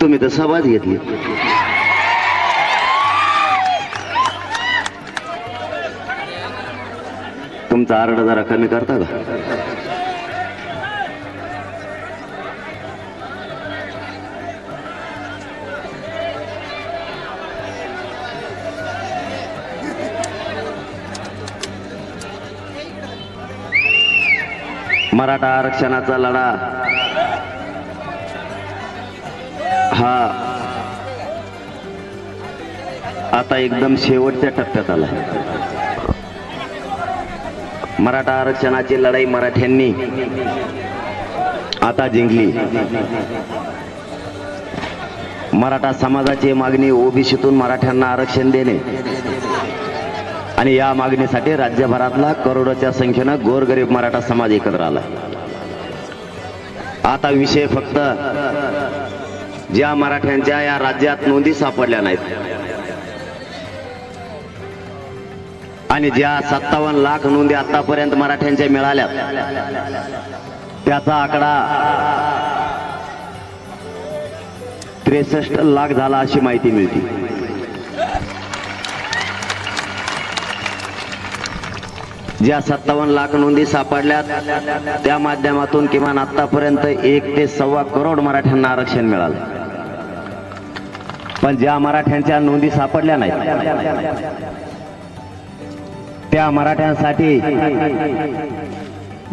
तुम्ही तर सभाच घेतली. तुमचा आरडा जरा कमी करता का? मराठा आरक्षणाचा लढा हा. आता एकदम शेवटच्या टप्प्यात आला. मराठा आरक्षणाची लढाई मराठ्यांनी आता जिंकली. मराठा समाजाची मागणी ओबीसीतून मराठ्यांना आरक्षण देणे आणि या मागणीसाठी राज्यभरातला करोडोच्या संख्येनं गोरगरीब मराठा समाज एकत्र आला. आता विषय फक्त ज्या मराठ्यांच्या या राज्यात नोंदी सापडल्या नाहीत. आणि ज्या सत्तावन्न लाख नोंदी आतापर्यंत मराठ्यांच्या मिळाल्या त्याचा आकडा त्रेसष्ट लाख झाला अशी माहिती मिळते. ज्या सत्तावन्न लाख नोंदी सापडल्यात त्या माध्यमातून किमान आतापर्यंत एक ते सव्वा करोड मराठ्यांना आरक्षण मिळालं. पण ज्या मराठ्यांच्या नोंदी सापडल्या नाहीत त्या मराठ्यांसाठी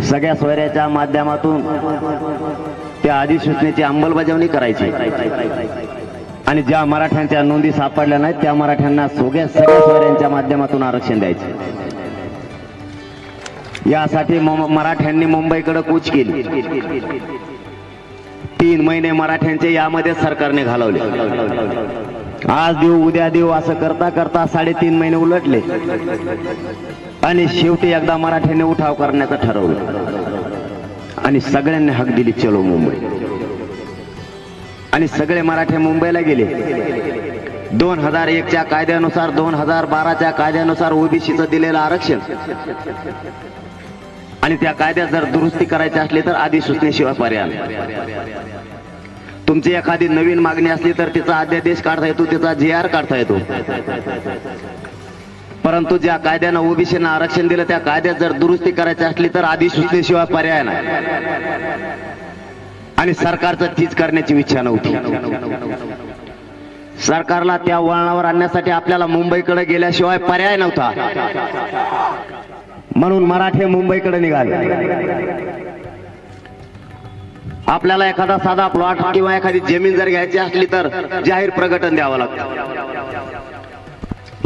सगळ्या सोयऱ्याच्या माध्यमातून त्या अधिसूचनेची अंमलबजावणी करायची. आणि ज्या मराठ्यांच्या नोंदी सापडल्या नाहीत त्या मराठ्यांना सगळ्या सगळ्या सोयऱ्यांच्या माध्यमातून आरक्षण द्यायचे. यासाठी मराठ्यांनी मुंबईकडे कूच केली. तीन महिने मराठ्यांचे यामध्ये सरकारने घालवले. आज देऊ उद्या देऊ असं करता करता साडेतीन महिने उलटले. आणि शेवटी एकदा मराठ्यांनी उठाव करण्याचं ठरवलं. आणि सगळ्यांनी हक दिली चलो मुंबई. आणि सगळे मराठे मुंबईला गेले. दोन हजार एकच्या कायद्यानुसार दोन हजार बाराच्या कायद्यानुसार ओबीसीचं दिलेलं आरक्षण. आणि त्या कायद्यात जर दुरुस्ती करायची असली तर आधी सूचनेशिवाय पर्याय तुमची एखादी नवीन मागणी असली तर तिचा अध्यादेश काढता येतो तिचा जी आर काढता येतो. परंतु ज्या कायद्यानं ओबीसीनं आरक्षण दिलं त्या कायद्यात जर दुरुस्ती करायची असली तर आधी सूचनेशिवाय पर्याय नाही. आणि सरकारचं तीच करण्याची इच्छा नव्हती. सरकारला त्या वळणावर आणण्यासाठी आपल्याला मुंबईकडे गेल्याशिवाय पर्याय नव्हता. म्हणून मराठे मुंबईकडे निघाले. आपल्याला एखादा साधा प्लॉट किंवा एखादी जमीन जर घ्यायची असली तर जाहीर प्रकटन द्यावं लागतं.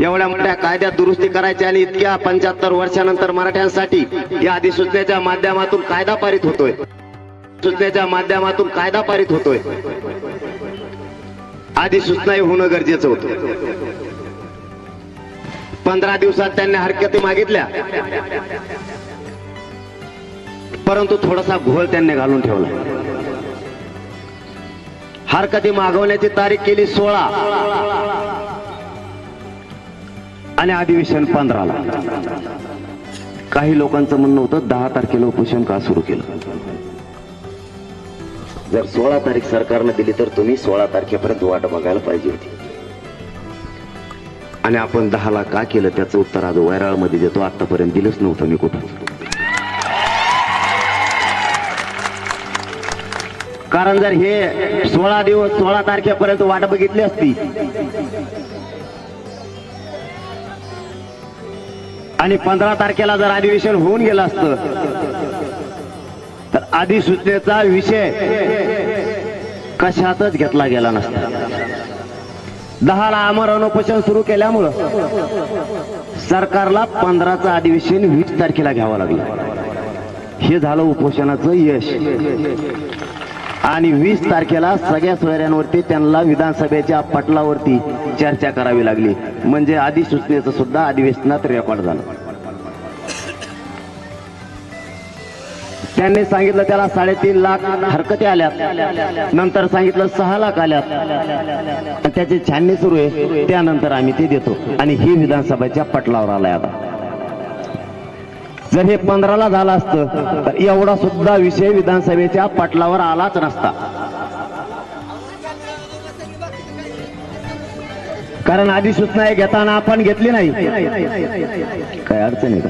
एवढ्या मोठ्या कायद्यात दुरुस्ती करायची आणि इतक्या पंच्याहत्तर वर्षानंतर मराठ्यांसाठी या अधिसूचनेच्या माध्यमातून कायदा पारित होतोय. सूचनेच्या माध्यमातून कायदा पारित होतोय. अधिसूचना होणं गरजेचं होतं. पंधरा दिवसात त्यांनी हरकती मागितल्या. परंतु थोडासा घोळ त्यांनी घालून ठेवला. हरकती मागवण्याची तारीख केली सोळा. आणि अधिवेशन पंधराला. काही लोकांचं म्हणणं होतं दहा तारखेला उपोषण का सुरू केलं? जर सोळा तारीख सरकारनं दिली तर तुम्ही सोळा तारखेपर्यंत वाट बघायला पाहिजे होती. आणि आपण दहाला का केलं त्याचं उत्तर आज वैराळमध्ये देतो. आतापर्यंत दिलंच नव्हतं मी कुठं. कारण जर हे सोळा दिवस सोळा तारखेपर्यंत वाट बघितली असती आणि पंधरा तारखेला जर अधिवेशन होऊन गेलं असतं तर अधिसूचनेचा विषय कशातच घेतला गेला नसता. दहाला आमरण उपोषण सुरू केल्यामुळं सरकारला पंधराचं अधिवेशन वीस तारखेला घ्यावं लागलं. हे झालं उपोषणाचं यश. आणि वीस तारखेला सगळ्या सोयऱ्यांवरती त्यांना विधानसभेच्या पटलावरती चर्चा करावी लागली. म्हणजे अधिसूचनेचं सुद्धा अधिवेशनात रेकॉर्ड झालं. त्यांनी सांगितलं त्याला साडेतीन लाख हरकती आल्यात. नंतर सांगितलं सहा लाख आल्यात. आणि त्याची छाननी सुरू आहे त्यानंतर आम्ही ते देतो. आणि ही विधानसभेच्या पटलावर आलाय आता. जर हे पंधराला झालं असतं तर एवढा सुद्धा विषय विधानसभेच्या पटलावर आलाच नसता. कारण आधी सूचना घेताना आपण घेतली नाही. काय अडचण आहे का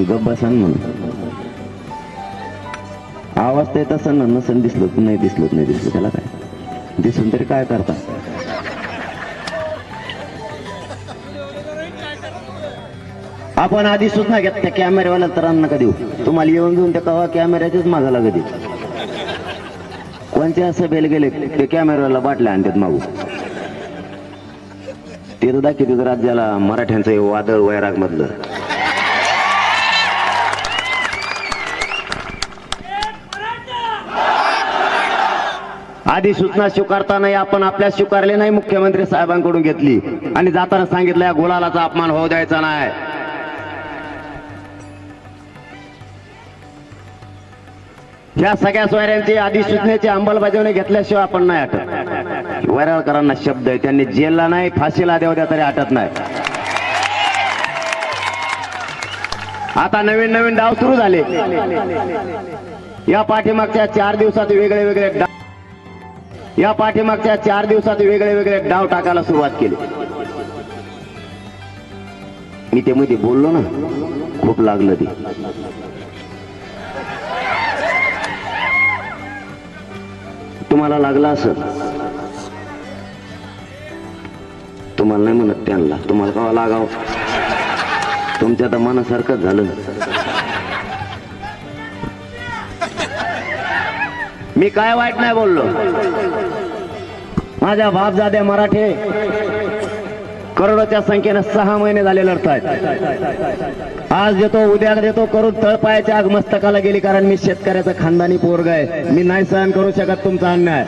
म्हणून गप्प बसा म्हणून. आवाज तर येत असताना नसन दिसलो नाही दिसलो नाही दिसलो त्याला काय? दिसून तरी काय करता? आपण आधी सुद्धा घेत त्या कॅमेऱ्यावाला तर अन्न देऊ? तुम्हाला येऊन घेऊन त्या कवा कॅमेऱ्याच्याच माझा लागत आहे. कोणत्या सभेला गेले ते कॅमेऱ्याला बाटल्या आणतात मागू ते तर दाखवते राज्याला मराठ्यांचं वादळ वैराग मधलं. आधी सूचना नाही आपण आपल्या स्वीकारले नाही मुख्यमंत्री साहेबांकडून घेतली. आणि जाताना सांगितलं या गुलालाचा अपमान होऊ द्यायचा नाही. या सगळ्या सोयऱ्यांची आधी सूचनेची अंमलबजावणी घेतल्याशिवाय आपण नाही आटत. वैराळकरांना शब्द आहे त्यांनी जेलला नाही फाशीला देऊ द्या तरी आटत नाही. आता नवीन नवीन डाव सुरू झाले. या पाठीमागच्या चार दिवसात वेगळे वेगळे डाव या पाठीमागच्या चार दिवसात वेगळे वेगळे डाव टाकायला सुरुवात केली. मी ते मध्ये बोललो ना खूप लागलं ते. तुम्हाला लागला असं? तुम्हाला नाही म्हणत त्यांना तुम्हाला कवा लागाव? तुमच्या तर मनासारखंच झालं. मी काय वाईट नाही बोललो? माझ्या बापजाद्या मराठे करोडोच्या संख्येनं सहा महिने झाले लढतायत. आज देतो उद्या देतो करून तळपायाच्या आग मस्तकाला गेली कारण मी शेतकऱ्याचा खानदानी पोरग आहे. मी नाही सहन करू शकत तुमचा अन्याय.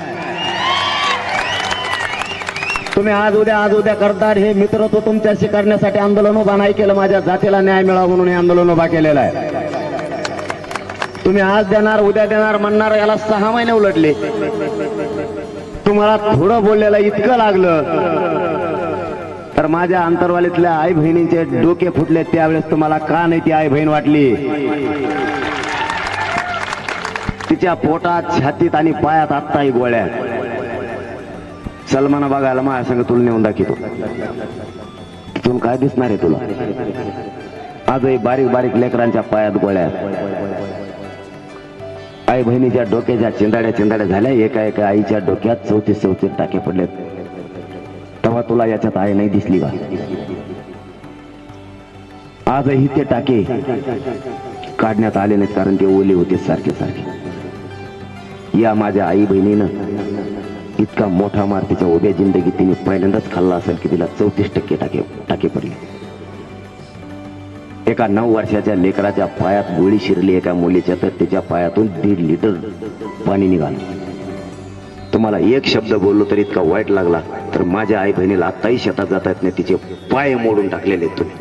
तुम्ही आज उद्या आज उद्या करतात हे मित्रत्व तुमच्याशी करण्यासाठी आंदोलन उभा नाही केलं. माझ्या जातीला न्याय मिळावा म्हणून हे आंदोलन उभा केलेलं आहे. तुम्ही आज देणार उद्या देणार म्हणणार याला सहा महिने उलटले. तुम्हाला थोडं बोललेलं इतकं लागलं. तर माझ्या अंतरवालीतल्या आई बहिणींचे डोके फुटले त्यावेळेस तुम्हाला का नाही ती आई बहीण वाटली? तिच्या पोटात छातीत आणि पायात आत्ताही गोळ्या सलमान बघायला माझ्या संग तुला नेऊन दाखवतो तिथून काय दिसणार आहे तुला? आजही बारीक बारीक लेकरांच्या पायात गोळ्या आई बहिणीच्या डोक्याच्या चिंदाड्या चिंदाड्या झाल्या. एका एका आईच्या डोक्यात चौतीस चौतीस टाके पडलेत. तेव्हा तुला याच्यात आई नाही दिसली का? आजही ते टाके काढण्यात आले नाहीत कारण ते ओले होते सारखे सारखे. या माझ्या आई बहिणीनं इतका मोठा मार तिच्या उभ्या जिंदगीत तिने पहिल्यांदाच खाल्ला असेल की तिला चौतीस टक्के टाके टाके पडले. एका नऊ वर्षाच्या लेकराच्या पायात गोळी शिरली एका मुलीच्या तर त्याच्या पायातून दीड लिटर पाणी निघालं. तुम्हाला एक शब्द बोललो तर इतका वाईट लागला तर माझ्या आई बहिणीला आत्ताही शेतात जाता येत नाही तिचे पाय मोडून टाकलेले आहेत तुम्ही.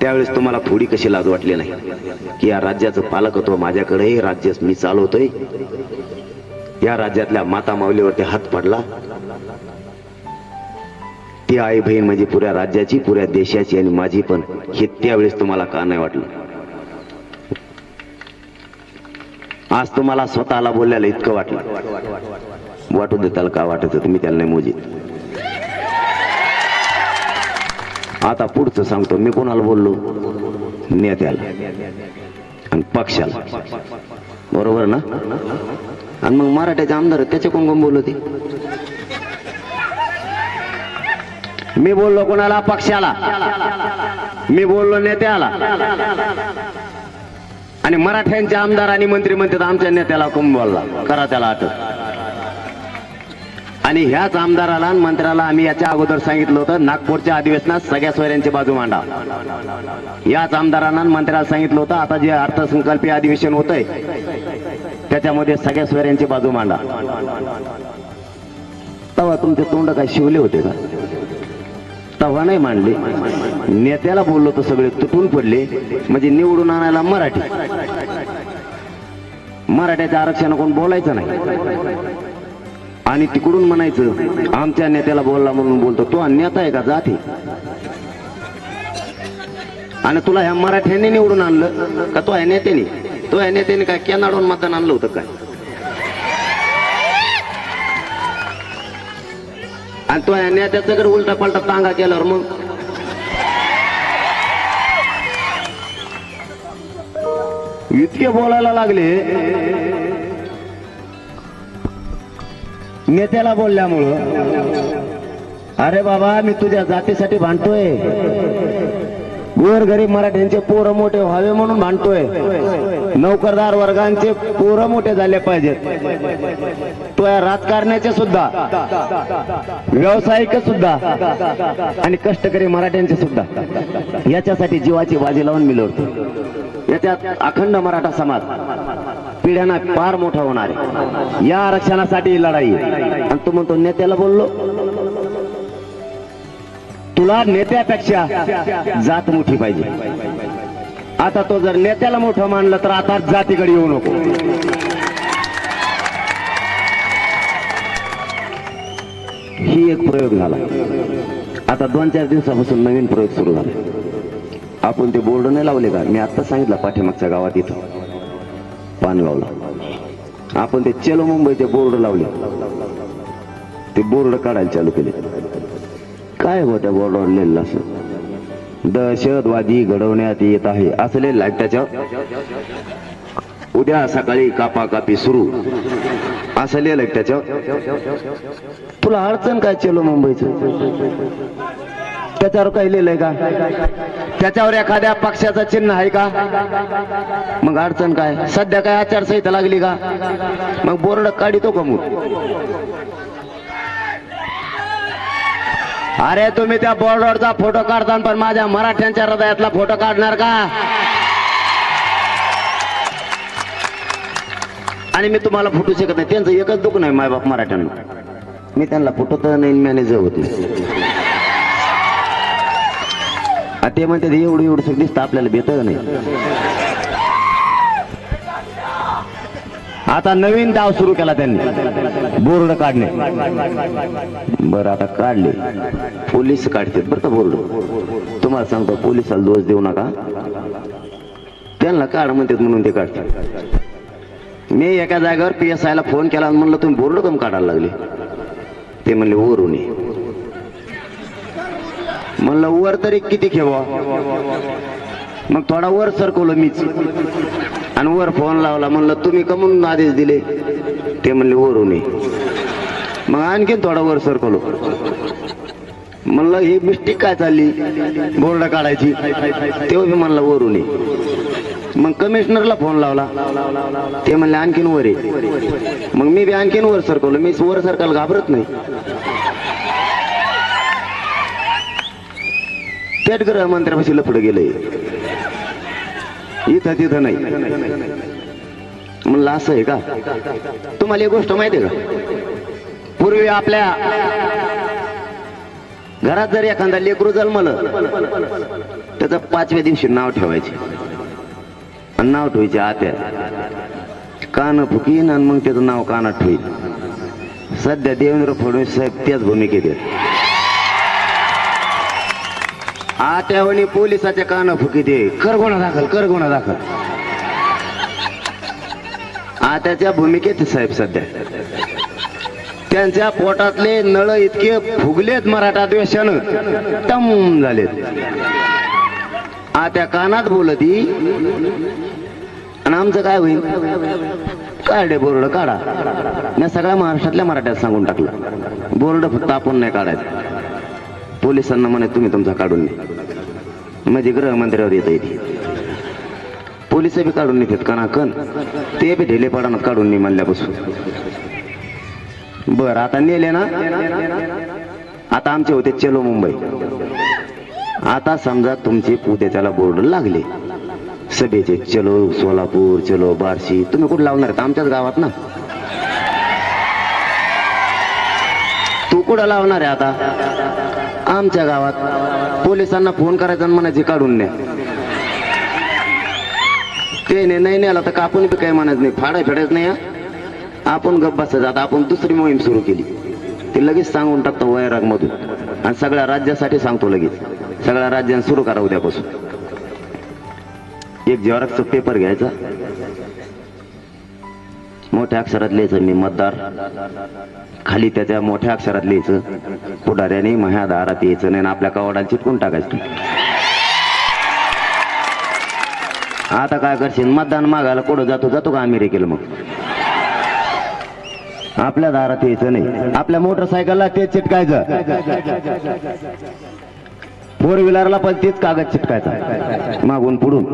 त्यावेळेस तुम्हाला थोडी कशी लाज वाटली नाही? की या राज्याचं पालकत्व माझ्याकडे राज्य मी चालवतोय? या राज्यातल्या माता माऊलीवरती हात पडला ती आई बहीण म्हणजे पुऱ्या राज्याची पुऱ्या देशाची आणि माझी पण. हे त्यावेळेस तुम्हाला का नाही वाटलं? आज तुम्हाला स्वतःला बोलल्याला इतकं वाटलं. वाटू दे त्याला का वाटत तुम्ही त्याला नाही मोजीत. आता पुढचं सांगतो. मी कोणाला बोललो? नेत्याला. आणि पक्षाला. बरोबर ना? आणि मग मराठ्याचे आमदार त्याच्या त्याचे कोण कोण बोलते मी बोललो कोणाला? पक्षाला. मी बोललो नेत्याला. आणि मराठ्यांचे आमदार आणि मंत्री म्हणतात आमच्या नेत्याला कुंभवला करा त्याला अटक आणि ह्याच आमदाराला आणि मंत्र्याला आम्ही याच्या अगोदर सांगितलं होतं नागपूरच्या अधिवेशनात सगळ्या सोयऱ्यांची बाजू मांडा याच आमदारांना आणि मंत्र्याला सांगितलं होतं आता जे अर्थसंकल्पीय अधिवेशन होतंय त्याच्यामध्ये सगळ्या सोयऱ्यांची बाजू मांडा. तेव्हा तुमचे तोंड काय शिवले होते का? सभा नाही मांडली. नेत्याला बोललो तर सगळे तुटून पडले. म्हणजे निवडून आणायला मराठी. मराठ्याच्या आरक्षण कोण बोलायचं नाही. आणि तिकडून म्हणायचं आमच्या नेत्याला बोलला म्हणून बोलतो तो नेता आहे का जाते? आणि तुला ह्या मराठ्याने निवडून आणलं का तो आहे नेत्याने? तो आहे नेत्याने काय केनाडून मतदान आणलं होतं काय? आणि तो नेत्याच्याकडे उलटा पलटा तांगा केल्यावर मग? इतके बोलायला लागले. नेत्याला बोलल्यामुळं अरे बाबा मी तुझ्या जातीसाठी भांडतोय. गोर गरीब मराठ्यांचे पोरं मोठे व्हावे म्हणून म्हणतोय नोकरदार वर्गांचे पोरं मोठे झाले पाहिजेत. तो या राजकारण्याचे सुद्धा व्यावसायिक सुद्धा आणि कष्टकरी मराठ्यांचे सुद्धा. याच्यासाठी जीवाची बाजी लावून मिळवतो याच्यात अखंड मराठा समाज पिढ्यांना फार मोठा होणार आहे. या आरक्षणासाठी लढाई. आणि तू म्हणतो नेत्याला बोललो. तुला नेत्यापेक्षा जात मोठी पाहिजे. आता तो जर नेत्याला मोठं मानलं तर आता जातीकडे येऊ नको. ही एक प्रयोग झाला. आता दोन चार दिवसापासून नवीन प्रयोग सुरू झाला. आपण ते बोर्ड नाही लावले का? मी आता सांगितलं पाठीमागच्या गावात इथं. पानगावला. आपण ते चलो मुंबईचे बोर्ड लावले. ते बोर्ड काढायला चालू केले. काय हो त्या बोर्डवर असं? दहशतवादी घडवण्यात येत आहे असं लिहिलं आहे त्याच्यावर उद्या सकाळी कापा कापी सुरू. असं लिहिलंय त्याच्यावर तुला अडचण काय चलो मुंबईचं? त्याच्यावर काही लिहिलंय का? त्याच्यावर एखाद्या पक्षाचं चिन्ह आहे का? मग अडचण काय? सध्या काय आचारसंहिता लागली का? मग बोर्ड काढितो का मग? अरे तुम्ही त्या बोर्डवरचा फोटो काढता पण माझ्या मराठ्यांच्या हृदयातला फोटो काढणार का? आणि मी तुम्हाला फुटू शकत नाही त्यांचं एकच दुःख नाही मायबाप मराठ्यांना. मी त्यांना फुटत नाही मॅनेजर होते. ते म्हणते एवढी एवढी सगळं दिसतं आपल्याला भेटत नाही. आता नवीन डाव सुरू केला त्यांनी. बोर्ड काढणे बरं आता काढले. पोलीस काढतात बरं का बोर्ड? तुम्हाला सांगतो पोलिसाला दोष देऊ नका. त्यांना काढ म्हणतात म्हणून ते काढतात. मी एका जागेवर पी एस आयला फोन केला आणि म्हणलं तुम्ही बोर्ड कम काढायला लागले. ते म्हणले वरून ये. म्हणलं वर तरी किती खेवा मग थोडा वर सरकवलं मीच. आणि वर फोन लावला म्हणलं तुम्ही कमून आदेश दिले? ते म्हणले वरून ये. मग आणखीन थोडा वर सरकलो. म्हणलं ही मिस्टेक काय चालली? बोर्ड काढायची. तेव्हा मी म्हणलं वरून ये. मग कमिशनरला फोन लावला. ते म्हणले आणखीन वर आहे. मग मी बी आणखीन वर सरकवलं मी वर सरकायला घाबरत नाही. थेट गृहमंत्र्यापाशी लपड गेलंय. इथं तिथं नाही. म्हणलं असं आहे का? तुम्हाला एक गोष्ट माहिती आहे का? पूर्वी आपल्या घरात जर एखादा लेकरू जन्मलं त्याचं पाचव्या दिवशी नाव ठेवायचे. आणि नाव ठेवायचे आत्या. कान फुकीन आणि मग त्याचं नाव कानात ठेवीन सध्या देवेंद्र फडणवीस साहेब त्याच भूमिकेत आहेत. आत्यावणी पोलिसाच्या कान फुकी दे. कर गुन्हा दाखल कर गुन्हा दाखल. आत्याच्या भूमिकेत साहेब सध्या. त्यांच्या पोटातले नळ इतके फुगलेत मराठा द्वेषानं. टम झालेत. आत्या कानात बोलती आणि आमचं काय होईल? काढे बोर्ड काढा. मी सगळ्या महाराष्ट्रातल्या मराठ्यात सांगून टाकलं. बोर्ड फक्त आपण नाही काढायचं. पोलिसांना म्हणे तुम्ही तुमचा काढून नाही म्हणजे गृहमंत्र्यावर येत येते पोलीस बी काढून नेतात कणाकण ते बी ढिले काढून नाही म्हणल्यापासून. बर आता नेले ना? आता आमचे होते चलो मुंबई. आता समजा तुमचे उद्याच्याला बोर्ड लागले. सभेचे चलो सोलापूर चलो बार्शी तुम्ही कुठे लावणार आमच्याच गावात ना. तू कुठं लावणार आहे आता? आमच्या गावात पोलिसांना फोन करायचा आणि म्हणायचे काढून न्या. ते नाही नेला तर कापून बी काय म्हणायचं नाही फाडाय फेडायच नाही हा. आपण गप्प बसायचं. आता आपण दुसरी मोहीम सुरू केली. ते लगेच सांगून टाकतो वैराग मधून आणि सगळ्या राज्यासाठी सांगतो लगेच. सगळ्या राज्यांना सुरू करा उद्यापासून. एक झेरॉक्सचा पेपर घ्यायचा. मोठ्या अक्षरात लिहायचं. मी मतदार. खाली त्याच्या मोठ्या अक्षरात लिहायचं. पुढाऱ्याने माझ्या दारात यायचं नाही आपल्या कवाडाला चिटकून टाकायचं. आता काय करशील? मतदान मागायला कुठं जातो? जातो का अमेरिकेला मग? आपल्या दारात यायचं नाही. आपल्या मोटरसायकलला तेच चिटकायचं. फोर व्हीलरला पण तेच कागद चिटकायचा. मागून पुढून.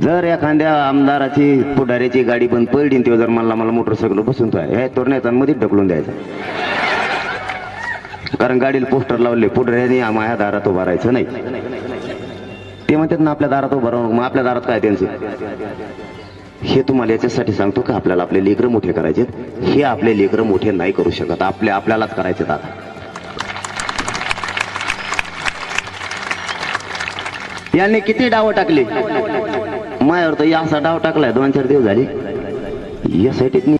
जर एखाद्या आमदाराची पुढाऱ्याची गाडी बंद पडली तेव्हा जर मला मला मोटरसायकल बसून तो हे तोरण्याचा मध्ये ढकलून द्यायचा. कारण गाडीला पोस्टर लावले पुढाऱ्याने माझ्या दारात उभा राहायचं नाही. ते म्हणतात ना आपल्या दारात उभा राहून मग आपल्या दारात काय त्यांचं? हे तुम्हाला याच्यासाठी सांगतो की? आपल्याला आपले लेकरं मोठे करायचे हे आपले लेकरं मोठे नाही करू शकत. आपले आपल्यालाच करायचे आता. यांनी किती डाव टाकले? मायावर तर असा डाव टाकलाय दोन चार दिवस झाले. यासाठी